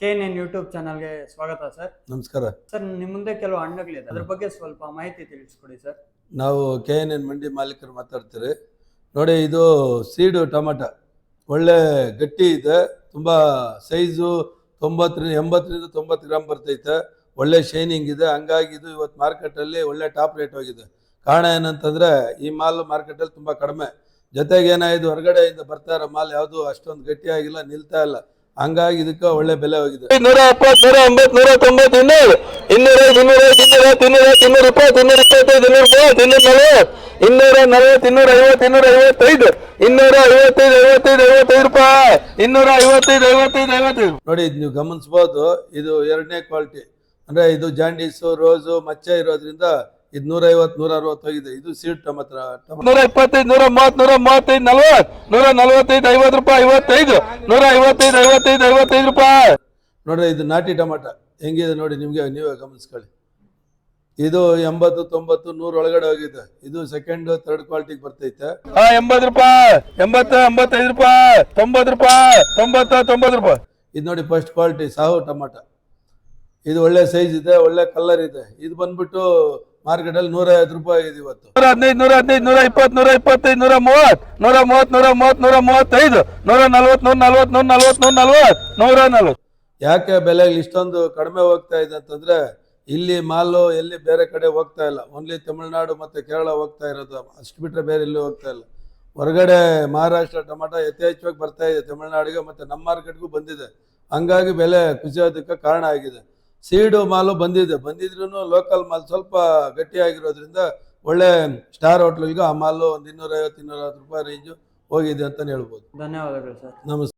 K N N YouTube ಚಾನಲ್ಗೆ ಸ್ವಾಗತ sir ನಮಸ್ಕಾರ. ಸರ್ ನಿಮ್ಮ ಮುಂದೆ ಕೆಲವು ಹಣ್ಣುಗಳಿದೆ. ಅದ್ರ ಬಗ್ಗೆ ಸ್ವಲ್ಪ ಮಾಹಿತಿ ತಿಳಿಸ್ಕೊಡಿ ಸರ್ ನಾವು ಕೆ ಎನ್ ಎನ್ ಮಂಡಿ ಮಾಲೀಕರು ಮಾತಾಡ್ತೀರಿ. ನೋಡಿ ಇದು ಸೀಡು ಟೊಮಟ. ಒಳ್ಳೆ ಗಟ್ಟಿ ಇದೆ. ತುಂಬ ಸೈಜು ತೊಂಬತ್ತರಿಂದ ಎಂಬತ್ತರಿಂದ ತೊಂಬತ್ತು ಗ್ರಾಮ್ ಬರ್ತೈತೆ. ಒಳ್ಳೆ ಶೈನಿಂಗ್ ಇದೆ. ಹಂಗಾಗಿ ಇದು ಇವತ್ತು ಮಾರ್ಕೆಟಲ್ಲಿ ಒಳ್ಳೆ ಟಾಪ್ ರೇಟ್ ಹೋಗಿದೆ. ಕಾರಣ ಏನಂತಂದರೆ ಈ ಮಾಲ್ ಮಾರ್ಕೆಟಲ್ಲಿ ತುಂಬ ಕಡಿಮೆ. ಜೊತೆಗೆ ಏನಾಯ್ತು? ಹೊರಗಡೆಯಿಂದ ಬರ್ತಾ ಇರೋ ಮಾಲ್ ಯಾವುದು ಅಷ್ಟೊಂದು ಗಟ್ಟಿಯಾಗಿಲ್ಲ ನಿಲ್ತಾ ಇಲ್ಲ. ಹಂಗಾಗಿ ಇದಕ್ಕೆ ಒಳ್ಳೆ ಬೆಲೆ ಹೋಗಿದೆ. ನೂರ ಎಪ್ಪತ್ತು ನೂರ ಎಂಬತ್ತು ನೂರ ತೊಂಬತ್ತು ಇನ್ನೂರು. ಇನ್ನೂರ ಇನ್ನೂರ ಇನ್ನೂರ ಇನ್ನೂರ ಇನ್ನೂರ ಇಪ್ಪತ್ತು ಇನ್ನೂರ ಇಪ್ಪತ್ತೈದು ಇನ್ನೂರ ಮೂವತ್ತು ಇನ್ನೂರ ನಲವತ್ತು. ಇನ್ನೂರ ನಲವತ್ತು ಇನ್ನೂರ ಐವತ್ತು ಇನ್ನೂರ ಐವತ್ತೈದು. ಇನ್ನೂರ ಐವತ್ತೈದು ಐವತ್ತೈದು ಐವತ್ತೈದು ರೂಪಾಯಿ. ಇನ್ನೂರ ಐವತ್ತೈದು ಐವತ್ತೈದು ಐವತ್ತೈದು. ನೋಡಿ ಇದು ನೀವು ಗಮನಿಸ್ಬೋದು ಇದು ಎರಡನೇ ಕ್ವಾಲಿಟಿ ಅಂದ್ರೆ ಇದು ಜಾಂಡೀಸು ರೋಸು ಮಚ್ಚೆ ಇರೋದ್ರಿಂದ ಇದು ನೂರೈವತ್ತು ನೂರ ಅರವತ್ತು ಹೋಗಿದೆ ಇದು ಸೀಡ್ ಟೊಮಟ ಟೊಮಟ ನೂರ ಇಪ್ಪತ್ತೈದು ನೂರ ಮೂವತ್ತು ನೂರ ಮೂವತ್ತೈದು ನಲ್ವತ್ತು ನೂರ ನಲ್ವತ್ತೈದು ಐವತ್ತು ರೂಪಾಯಿ ಐವತ್ತೈದು ನೂರ ಐವತ್ತೈದು ಐವತ್ತೈದು ಐವತ್ತೈದು ರೂಪಾಯಿ. ನೋಡ್ರಿ ಇದು ನಾಟಿ ಟೊಮಟ. ಹೆಂಗಿದೆ ನೋಡಿ ನಿಮಗೆ ನೀವೇ ಗಮನಿಸ್ಕೊಳ್ಳಿ. ಇದು ಎಂಬತ್ತು ತೊಂಬತ್ತು ನೂರ ಒಳಗಡೆ ಹೋಗಿದೆ. ಇದು ಸೆಕೆಂಡ್ ಥರ್ಡ್ ಕ್ವಾಲಿಟಿಗೆ ಬರ್ತೈತೆ. ಎಂಬತ್ತು ರೂಪಾಯಿ ಎಂಬತ್ತು ಎಂಬತ್ತೈದು ರೂಪಾಯಿ ತೊಂಬತ್ತು ರೂಪಾಯಿ ತೊಂಬತ್ತು ತೊಂಬತ್ತು ರೂಪಾಯಿ. ಇದು ನೋಡಿ ಫಸ್ಟ್ ಕ್ವಾಲಿಟಿ ಸಾಹು ಟೊಮಟ. ಇದು ಒಳ್ಳೆ ಸೈಜ್ ಇದೆ ಒಳ್ಳೆ ಕಲರ್ ಇದೆ. ಇದು ಬಂದ್ಬಿಟ್ಟು ಮಾರ್ಕೆಟಲ್ಲಿ ನೂರೈವತ್ತು ರೂಪಾಯಿ ಇದೆ ಇವತ್ತು. ನೂರ ಹದಿನೈದು ನೂರ ಹದಿನೈದು ನೂರ ಇಪ್ಪತ್ತು ನೂರ ಇಪ್ಪತ್ತೈದು ನೂರ ಮೂವತ್ತು ನೂರ ಮೂವತ್ತು ನೂರ ಮೂವತ್ತು ನೂರ ಮೂವತ್ತೈದು ನೂರ ನಲ್ವತ್ತು ನೂರ ನಲ್ವತ್ತು ನೂರ ನಲ್ವತ್ತು ನೂರ ನಲ್ವತ್ತು ನೂರ ನಲ್ವತ್ತು ಯಾಕೆ ಬೆಲೆ ಇಷ್ಟೊಂದು ಕಡಿಮೆ ಹೋಗ್ತಾ ಇದೆ ಅಂತಂದ್ರೆ ಇಲ್ಲಿ ಮಾಲು ಎಲ್ಲಿ ಬೇರೆ ಕಡೆ ಹೋಗ್ತಾ ಇಲ್ಲ. ಓನ್ಲಿ ತಮಿಳುನಾಡು ಮತ್ತೆ ಕೇರಳ ಹೋಗ್ತಾ ಇರೋದು. ಅಷ್ಟು ಬಿಟ್ರೆ ಬೇರೆ ಎಲ್ಲೂ ಹೋಗ್ತಾ ಇಲ್ಲ. ಹೊರಗಡೆ ಮಹಾರಾಷ್ಟ್ರ ಟೊಮಾಟೊ ಯಥೇಚ್ಛವಾಗಿ ಬರ್ತಾ ಇದೆ. ತಮಿಳುನಾಡಿಗೆ ಮತ್ತೆ ನಮ್ಮ ಮಾರ್ಕೆಟ್ಗೂ ಬಂದಿದೆ. ಹಂಗಾಗಿ ಬೆಲೆ ಕುಸಿಯೋದಕ್ಕೆ ಕಾರಣ ಆಗಿದೆ. ಸೀಡು ಮಾಲು ಬಂದಿದೆ. ಬಂದಿದ್ರು ಲೋಕಲ್ ಮಾಲ್ ಸ್ವಲ್ಪ ಗಟ್ಟಿಯಾಗಿರೋದ್ರಿಂದ ಒಳ್ಳೆ ಸ್ಟಾರ್ ಹೋಟ್ಲಿಗೂ ಆ ಮಾಲು ಒಂದು ಇನ್ನೂರೈವತ್ತು ಇನ್ನೂರೈವತ್ತು ರೂಪಾಯಿ ರೇಂಜು ಹೋಗಿದೆ ಅಂತ ಹೇಳ್ಬೋದು. ಧನ್ಯವಾದಗಳು ಸರ್. ನಮಸ್ತೆ.